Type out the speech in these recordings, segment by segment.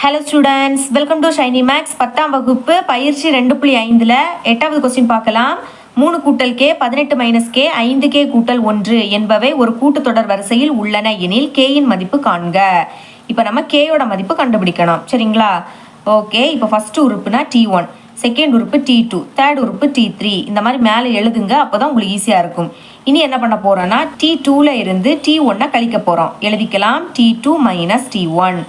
Hello students welcome to Shiny Max பத்தாம் வகுப்பு பயிற்சி ரெண்டு புள்ளி ஐந்தில் எட்டாவது கொஸ்டின் பார்க்கலாம். மூணு கூட்டல் கே பதினெட்டு மைனஸ் கே ஐந்து கே கூட்டல் ஒன்று என்பவை ஒரு கூட்டுத்தொடர் வரிசையில் உள்ளன. எனில் கேயின் மதிப்பு காண்க. இப்போ நம்ம கேயோட மதிப்பு கண்டுபிடிக்கணும். சரிங்களா? ஓகே இப்போ ஃபர்ஸ்ட் உறுப்புனா டி ஒன் செகண்ட் உறுப்பு டி டூ தேர்ட் உறுப்பு டி த்ரீ இந்த மாதிரி மேலே எழுதுங்க. அப்போ தான் உங்களுக்கு ஈஸியாக இருக்கும். இனி என்ன பண்ண போகிறோன்னா டி டூவில் இருந்து டி ஒன்னை கழிக்க போகிறோம் எழுதிக்கலாம் T two minus T one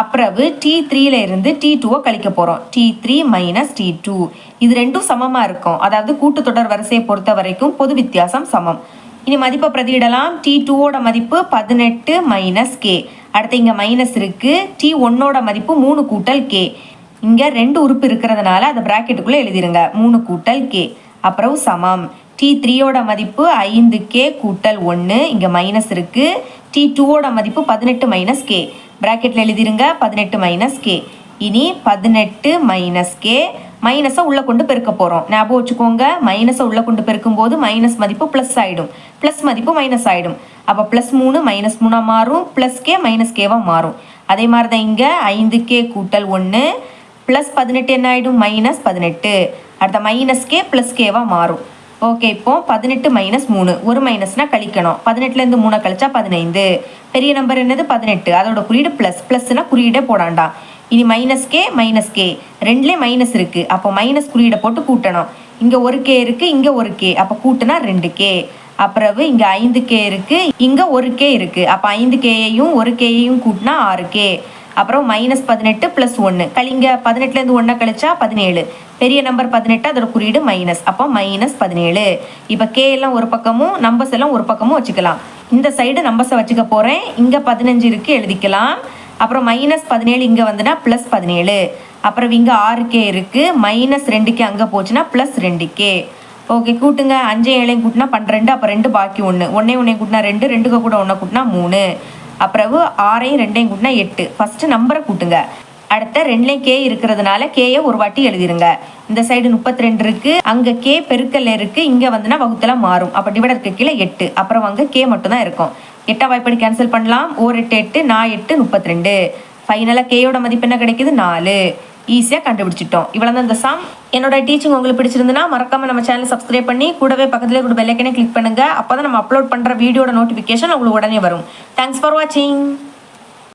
அப்புறவு D த்ரீல இருந்து டி டூவை கழிக்க போகிறோம் T three minus T two இது ரெண்டும் சமமாக இருக்கும். அதாவது கூட்டுத்தொடர் வரிசையை பொறுத்த வரைக்கும் பொது வித்தியாசம் சமம். இனி மதிப்பை பிரதியிடலாம். டி டூவோட மதிப்பு பதினெட்டு மைனஸ் கே அடுத்து இங்கே மைனஸ் இருக்குது டி ஒன்னோட மதிப்பு மூணு கூட்டல் கே இங்கே ரெண்டு உறுப்பு இருக்கிறதுனால அதை ப்ராக்கெட்டுக்குள்ளே எழுதிருங்க. மூணு கூட்டல் கே அப்புறம் சமம். டி த்ரீயோட மதிப்பு ஐந்து கே கூட்டல் ஒன்று இங்கே மைனஸ் இருக்குது டி டூவோட மதிப்பு பதினெட்டு மைனஸ் கே ப்ராக்கெட்டில் எழுதிருங்க பதினெட்டு மைனஸ் கே இனி பதினெட்டு மைனஸ் கே மைனஸை உள்ளே கொண்டு பெருக்க போகிறோம் ஞாபகம் வச்சுக்கோங்க மைனஸை உள்ளே கொண்டு பெருக்கும்போது மைனஸ் மதிப்பு ப்ளஸ் ஆகிடும் ப்ளஸ் மதிப்பு மைனஸ் ஆகிடும் அப்போ ப்ளஸ் மூணு மைனஸ் மூணாக மாறும். ப்ளஸ் கே மைனஸ் கேவாக மாறும். அதே மாதிரி தான் இங்கே ஐந்து கே கூட்டல் ஒன்று ப்ளஸ் பதினெட்டு என்ன ஆகிடும் மைனஸ் பதினெட்டு. அடுத்த மைனஸ் கே ப்ளஸ் கேவாக மாறும். ஓகே இப்போ பதினெட்டு மைனஸ் மூணு. ஒரு மைனஸ்னால் கழிக்கணும். பதினெட்டுலேருந்து மூணை கழிச்சா பதினைந்து. பெரிய நம்பர் என்னது? பதினெட்டு. அதோட குறியீடு ப்ளஸ் ப்ளஸ்னா குறியீடே போடாண்டா. இனி மைனஸ் கே மைனஸ் கே ரெண்டுலேயே மைனஸ் இருக்குது அப்போ மைனஸ் குறியீடை போட்டு கூட்டணும். இங்கே ஒரு கே இருக்குது இங்கே ஒரு கே அப்போ கூட்டினா ரெண்டு கே அப்புறவு இங்கே ஐந்து கே இருக்குது இங்கே ஒரு கே இருக்குது அப்போ ஐந்து கேயையும் ஒரு கேயையும் கூட்டினா ஆறு கே அப்புறம் மைனஸ் பதினெட்டு ப்ளஸ் ஒன்று கழிங்க பதினெட்டுலேருந்து ஒன்றை கழிச்சா பதினேழு. பெரிய நம்பர் பதினெட்டு அதோட குறியீடு மைனஸ் அப்போ மைனஸ் பதினேழு. இப்போ கே எல்லாம் ஒரு பக்கமும் நம்பர்ஸ் எல்லாம் ஒரு பக்கமும் வச்சுக்கலாம். இந்த சைடு நம்பர்ஸை வச்சுக்க போகிறேன் இங்கே பதினஞ்சு இருக்குது எழுதிக்கலாம். அப்புறம் மைனஸ் பதினேழு இங்கே வந்துன்னா ப்ளஸ் பதினேழு. அப்புறம் இங்கே ஆறு கே இருக்குது மைனஸ் ரெண்டு கே அங்கே போச்சுன்னா ப்ளஸ் ரெண்டு கே ஓகே கூட்டுங்க. அஞ்சு ஏழையும் கூட்டினா பன்னிரெண்டு அப்போ ரெண்டு பாக்கி ஒன்று ஒன்றே ஒன்றையும் கூட்டினா ரெண்டு ரெண்டுக்கு கூட ஒன்றை கூட்டினா மூணு. அப்புறவு ஆறையும் ரெண்டையும் கூட்டினா எட்டு. ஃபஸ்ட்டு நம்பரை கூட்டுங்க. அடுத்த ரெண்டுலேயும் கே இருக்கிறதுனால கேயை ஒரு வாட்டி எழுதிருங்க. இந்த சைடு முப்பத்தி ரெண்டு இருக்கு. அங்கே கே பெருக்கல் இருக்கு. இங்கே வந்துன்னா வகுத்தலாம் மாறும். அப்போ டிவைடருக்கு கீழே எட்டு. அப்புறம் அங்கே கே மட்டும் தான் இருக்கும். எட்டாம் வாய்ப்படி கேன்சல் பண்ணலாம். ஓர் எட்டு எட்டு நான் எட்டு முப்பத்தி ரெண்டு ஃபைனலாக கேயோட மதிப்பு என்ன கிடைக்குது? நாலு. ஈஸியாக கண்டுபிடிச்சிட்டோம். இவ்வளோ தான் இந்த சம் என்னோட டீச்சிங் உங்களுக்கு பிடிச்சிருந்துன்னா மறக்காம நம்ம சேனல் சப்ஸ்கிரைப் பண்ணி கூடவே பக்கத்தில் கூட பெல்லைக்கனே கிளிக் பண்ணுங்கள் அப்போ தான் நம்ம அப்லோட் பண்ணுற வீடியோட நோட்டிஃபிகேஷன் உங்களுக்கு உடனே வரும். தேங்க்ஸ் ஃபார் வாட்சிங்